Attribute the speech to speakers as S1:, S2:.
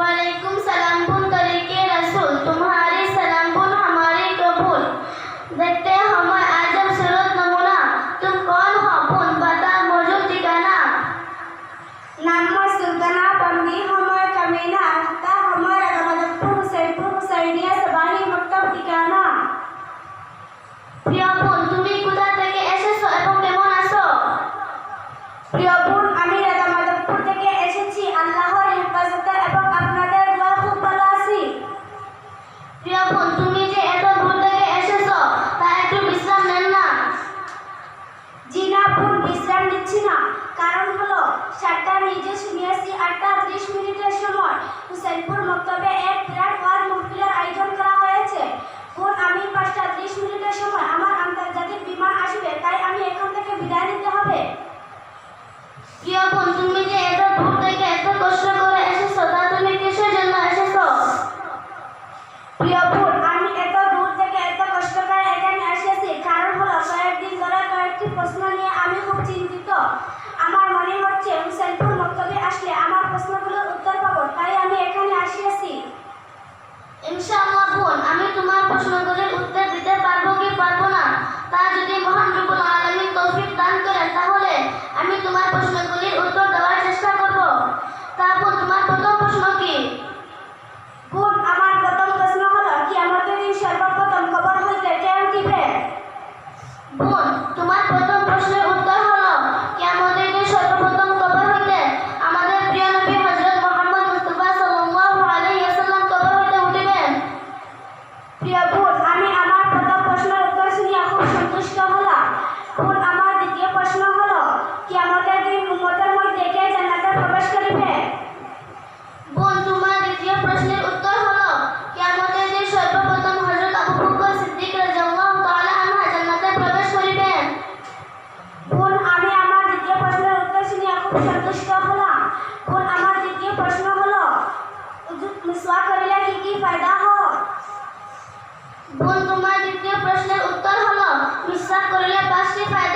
S1: वालेकुम सलाम बुन तरीके रसूल तुम्हारी सलाम बुन हमारी कबूल। देखते हम आज़म सूरत नमूना तुम कौन हो? बुन बता मौजूद ठिकाना।
S2: नाम सुल्ताना पम्मी हमर कमीना চিন্তিত। আমার মনে হচ্ছে হুসেনপুর আসলে আমার প্রশ্নগুলোর উত্তর विश्वास कर लिया की फ़ायदा हो? बोल, तुम्हारा द्वितीय प्रश्न उत्तर हलो,
S1: विश्वास कर पास के फ़ायदा